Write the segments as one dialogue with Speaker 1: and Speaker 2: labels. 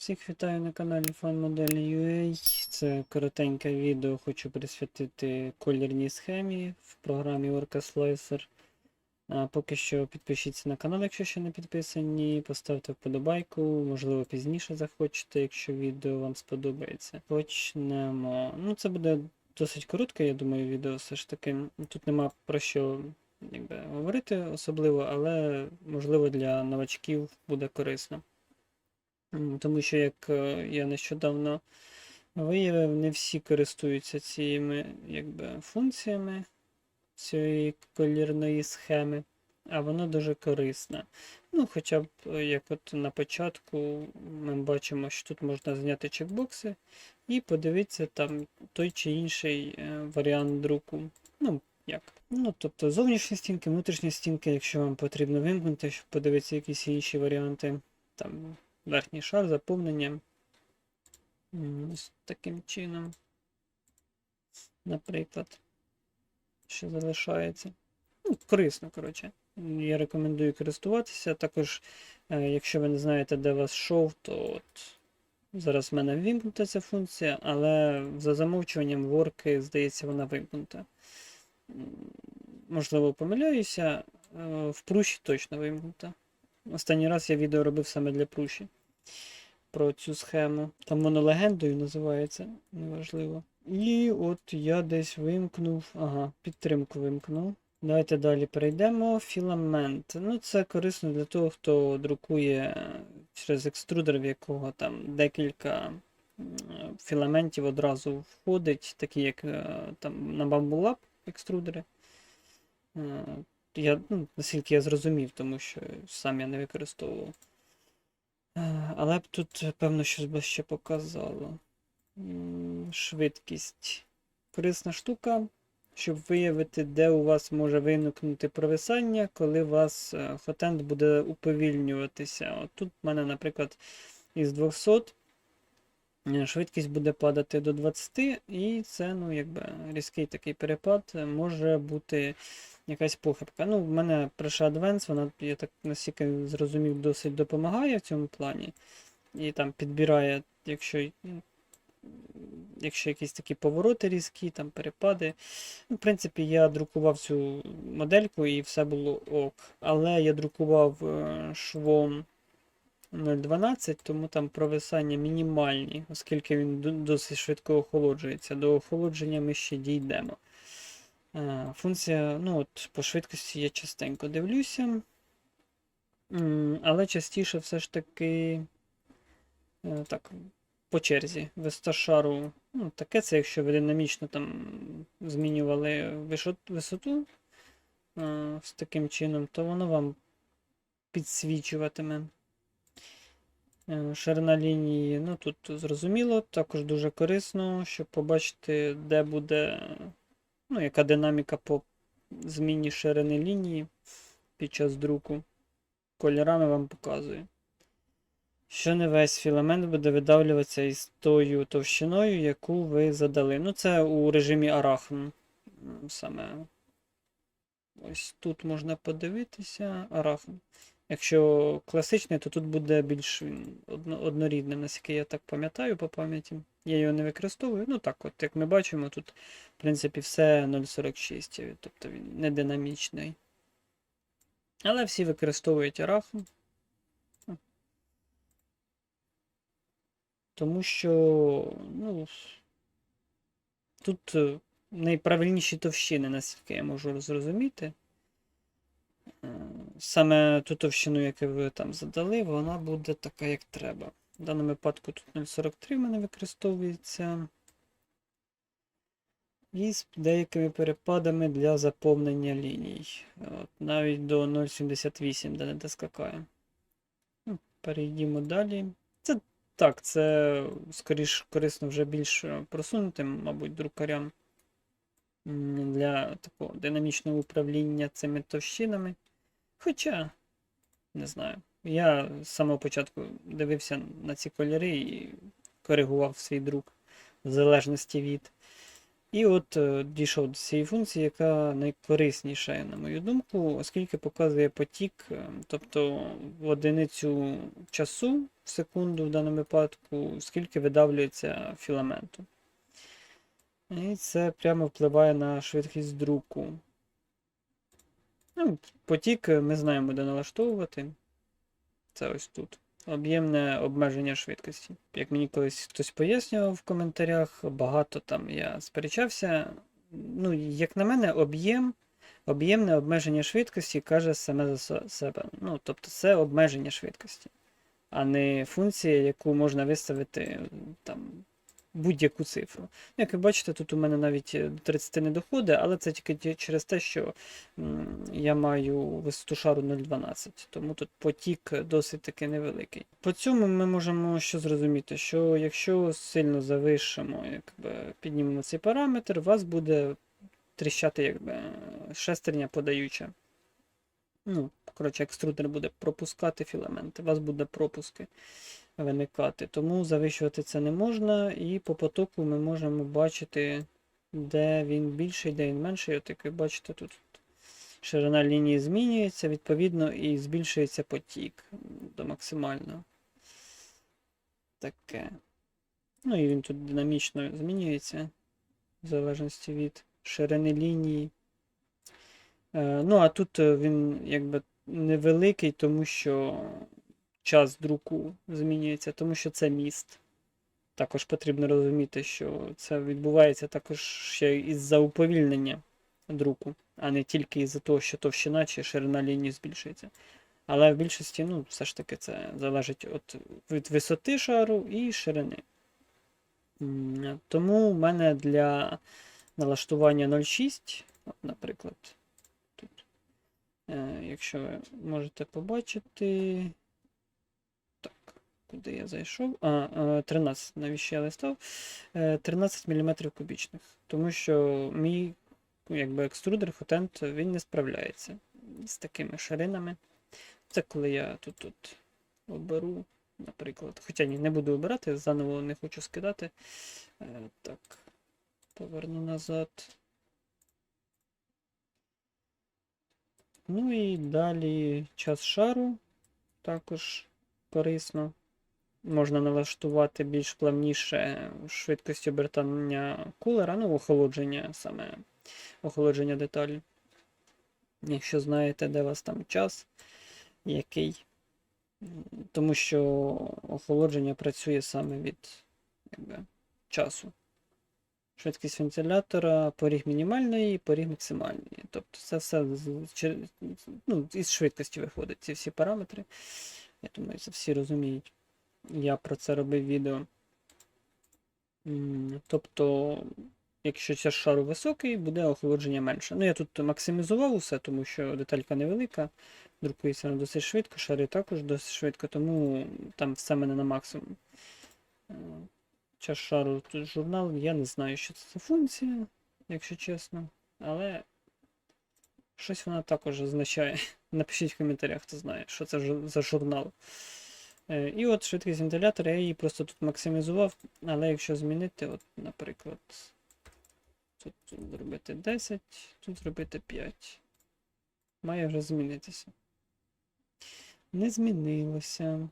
Speaker 1: Всіх вітаю на каналі FanModel.ua. Це коротеньке відео хочу присвятити колірній схемі в програмі Orca Slicer. А поки що підпишіться на канал, якщо ще не підписані, поставте вподобайку, можливо пізніше захочете, якщо відео вам сподобається. Почнемо. Ну, це буде досить коротке, я думаю, відео все ж таки. Тут нема про що якби, говорити особливо, але можливо для новачків буде корисно. Тому що, як е, я нещодавно виявив, не всі користуються цими якби, функціями цієї колірної схеми, а воно дуже корисне. Ну, хоча б е, як от на початку ми бачимо, що тут можна зняти чекбокси і подивитися там той чи інший е, варіант друку. Ну, як? Ну, тобто зовнішні стінки, внутрішні стінки, якщо вам потрібно вимкнути, щоб подивитися якісь інші варіанти. Там верхній шар заповнення. Ось таким чином. Наприклад, що залишається. Ну, корисно, коротше. Я рекомендую користуватися. Також, е, якщо ви не знаєте, де вас шов, то от зараз в мене вимкнута ця функція, але за замовчуванням ворки, здається, вона вимкнута. Можливо, помиляюся, е, в пруші точно вимкнута. Останній раз я відео робив саме для пруші про цю схему. Там воно легендою називається, неважливо. І от я десь вимкнув. Ага, підтримку вимкнув. Давайте далі перейдемо. Філамент. Ну, це корисно для того, хто друкує через екструдер, в якого там декілька філаментів одразу входить, такі як е, там на Lab екструдери. Е, Я, ну, наскільки я зрозумів, тому що сам я не використовував. Е, Але б тут, певно, щось би ще показало. Швидкість. Корисна штука, щоб виявити, де у вас може виникнути провисання, коли у вас е, хотенд буде уповільнюватися. От тут в мене, наприклад, із 200 е, швидкість буде падати до 20, і це, ну, якби різкий такий перепад може бути якась похибка. Ну, в мене Pressure Advance, вона, я так наскільки зрозумів, досить допомагає в цьому плані. І там підбирає, якщо, якщо якісь такі повороти різкі, там перепади. Ну, в принципі, я друкував цю модельку і все було ок. Але я друкував е, швом 0.12, тому там провисання мінімальні, оскільки він досить швидко охолоджується. До охолодження ми ще дійдемо. Е, Функція, ну от по швидкості я частенько дивлюся. Але частіше все ж таки е, так, по черзі. весташару. ну, таке це, якщо ви динамічно там змінювали висоту е, з таким чином, то воно вам підсвічуватиме. Ширина лінії, ну тут зрозуміло, також дуже корисно, щоб побачити, де буде, ну, яка динаміка по зміні ширини лінії під час друку. Кольорами вам показую. Що не весь філамент буде видавлюватися із тою товщиною, яку ви задали. Ну, це у режимі арахн. Саме. Ось тут можна подивитися. Арахн. Якщо класичний, то тут буде більш однорідним, наскільки я так пам'ятаю по пам'яті. Я його не використовую. Ну так, от, як ми бачимо, тут, в принципі, все 0.46, тобто він не динамічний. Але всі використовують арахн. Тому що, ну, тут е, найправильніші товщини, наскільки я можу зрозуміти. Е, Саме ту товщину, яку ви там задали, вона буде така, як треба. В даному випадку тут 0,43 в мене використовується. І з деякими перепадами для заповнення ліній. От, навіть до 0,78, де не доскакає. Ну, Перейдімо далі. Це так, це скоріш корисно вже більш просунутим, мабуть, друкарям для такого динамічного управління цими товщинами. Хоча, не знаю, я з самого початку дивився на ці кольори і коригував свій друк в залежності від І от е, дійшов до цієї функції, яка найкорисніша, на мою думку, оскільки показує потік, е, тобто в одиницю часу в секунду в даному випадку, скільки видавлюється філаменту. І це прямо впливає на швидкість друку. Ну, потік е, ми знаємо, де налаштовувати. Це ось тут. Об'ємне обмеження швидкості. Як мені колись хтось пояснював в коментарях, багато там я сперечався. Ну, як на мене, об'єм, об'ємне обмеження швидкості каже саме за себе. Ну, тобто це обмеження швидкості, а не функція, яку можна виставити там будь-яку цифру. Як ви бачите, тут у мене навіть е, до 30 не доходить, але це тільки через те, що я маю висоту шару 0,12, тому тут потік досить таки невеликий. По цьому ми можемо що зрозуміти, що якщо сильно завишимо, якби піднімемо цей параметр, у вас буде тріщати якби, шестерня подаюча. Ну, коротше, екструдер буде пропускати філаменти, у вас буде пропуски виникати. Тому завищувати це не можна, і по потоку ми можемо бачити, де він більший, де він менший. От як ви бачите, тут ширина лінії змінюється, відповідно, і збільшується потік до максимального. Таке. Ну і він тут динамічно змінюється, в залежності від ширини лінії. Е, ну, а тут е, він якби невеликий, тому що час друку змінюється, тому що це міст. Також потрібно розуміти, що це відбувається також ще із-за уповільнення друку, а не тільки із-за того, що товщина чи ширина лінії збільшується. Але в більшості, ну, все ж таки, це залежить от, від висоти шару і ширини. Тому в мене для налаштування 0,6, от, наприклад, тут, е, якщо ви можете побачити. Так, куди я зайшов? А, е, 13, навіщо я листав? Е, 13 мм кубічних. Тому що мій ну, якби екструдер хотент він не справляється з такими ширинами. Це коли я тут, тут оберу, наприклад. Хоча ні, не буду обирати, заново не хочу скидати. Е, так, поверну назад. Ну і далі час шару також корисно. Можна налаштувати більш плавніше швидкість обертання кулера, ну, охолодження саме охолодження деталі. Якщо знаєте, де у вас там час, який. Тому що охолодження працює саме від якби, часу. Швидкість вентилятора, поріг мінімальної, поріг максимальної. Тобто це все ну, із швидкості виходить, ці всі параметри. Я думаю, це всі розуміють. Я про це робив відео. Тобто, якщо час шару високий, буде охолодження менше. Ну, я тут максимізував усе, тому що деталька невелика, друкується вона досить швидко, шари також досить швидко, тому там все мене на максимум. Е, Час шару тут журнал, я не знаю, що це за функція, якщо чесно. Але щось вона також означає. Напишіть в коментарях, хто знає, що це за журнал. Е, І от швидкість вентилятора, я її просто тут максимізував, але якщо змінити, от, наприклад, тут зробити 10, тут зробити 5. Має вже змінитися. Не змінилося.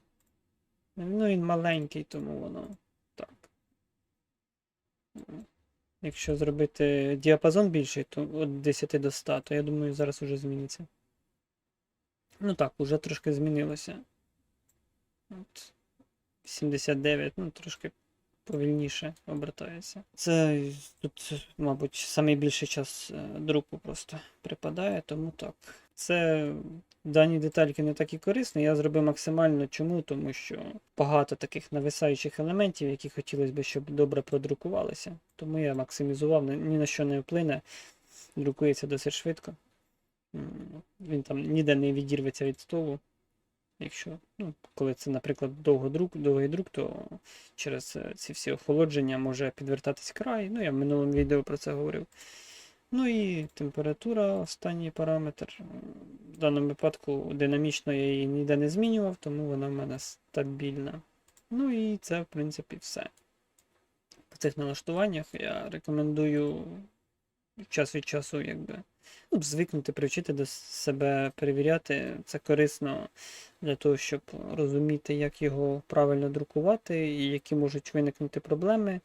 Speaker 1: Ну, він маленький, тому воно так. Якщо зробити діапазон більший, то від 10 до 100, то я думаю, зараз уже зміниться. Ну так, уже трошки змінилося. От. 79, ну трошки повільніше обертається. Це тут, мабуть, найбільший час е, друку просто припадає, тому так. Це дані детальки не такі корисні. Я зробив максимально чому, тому що багато таких нависаючих елементів, які хотілося б, щоб добре продрукувалися. Тому я максимізував, ні на що не вплине. Друкується досить швидко. Він там ніде не відірветься від столу. Якщо, ну, коли це, наприклад, довгодрук, довгий друк, то через е, ці всі охолодження може підвертатись край. Ну, я в минулому відео про це говорив. Ну і температура, останній параметр. В даному випадку динамічно я її ніде не змінював, тому вона в мене стабільна. Ну і це, в принципі, все. По цих налаштуваннях я рекомендую час від часу, якби ну, звикнути, привчити до себе перевіряти. Це корисно для того, щоб розуміти, як його правильно друкувати і які можуть виникнути проблеми.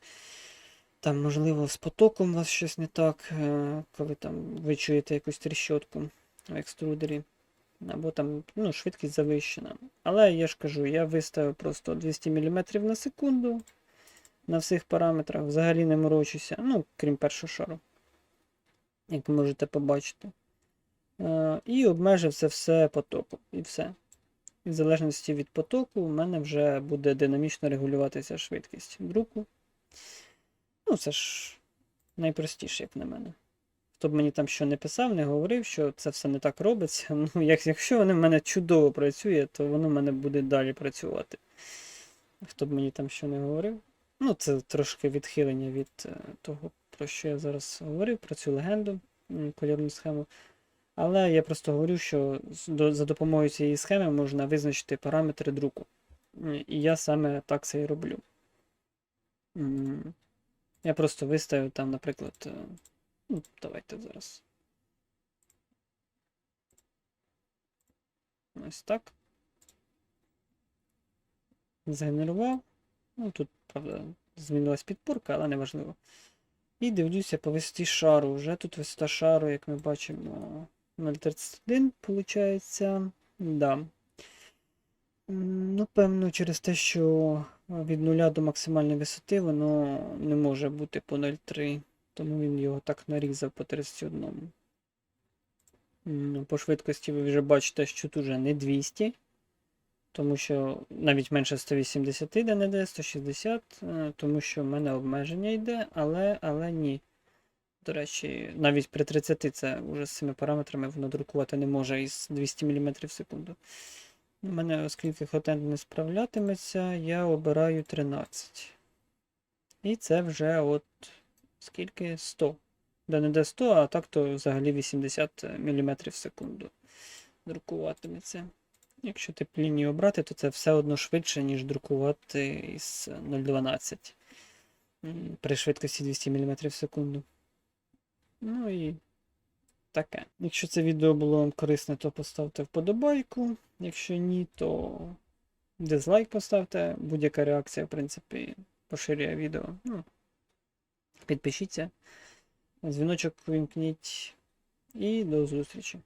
Speaker 1: Там, можливо, з потоком у вас щось не так, е, коли там ви чуєте якусь тріщотку в екструдері, або там ну, швидкість завищена. Але я ж кажу, я виставив просто 200 мм на секунду на всіх параметрах, взагалі не морочуся, ну, крім першого шару, як ви можете побачити. Е, І обмежив це все потоком. І все. І в залежності від потоку, у мене вже буде динамічно регулюватися швидкість друку. Ну, це ж найпростіше, як на мене. Хто б мені там що не писав, не говорив, що це все не так робиться. Ну, як, якщо воно в мене чудово працює, то воно в мене буде далі працювати. Хто б мені там що не говорив. Ну, це трошки відхилення від е, того, про що я зараз говорив, про цю легенду, кольорну схему. Але я просто говорю, що за допомогою цієї схеми можна визначити параметри друку. І я саме так це і роблю. Я просто виставив там, наприклад, е, ну, давайте зараз. Ось так. Згенерував. Ну, тут, правда, змінилась підпорка, але неважливо. І дивлюся по висоті шару. Вже тут висота шару, як ми бачимо, 0,31, виходить. Да. Ну, певно, через те, що від 0 до максимальної висоти воно не може бути по 0,3, тому він його так нарізав по 31. По швидкості ви вже бачите, що тут вже не 200, тому що навіть менше 180 йде, не йде, 160, е, тому що в мене обмеження йде, але, але ні. До речі, навіть при 30 це вже з цими параметрами воно друкувати не може із 200 мм в секунду. У мене, оскільки хотент не справлятиметься, я обираю 13. І це вже от скільки? 100. Да не де 100, а так то взагалі 80 мм в секунду друкуватиметься. Якщо тип лінії обрати, то це все одно швидше, ніж друкувати із 0,12 при швидкості 200 мм в секунду. Ну і таке. Якщо це відео було вам корисне, то поставте вподобайку. Якщо ні, то дизлайк поставте. Будь-яка реакція, в принципі, поширює відео. Ну, підпишіться, дзвіночок вимкніть і до зустрічі.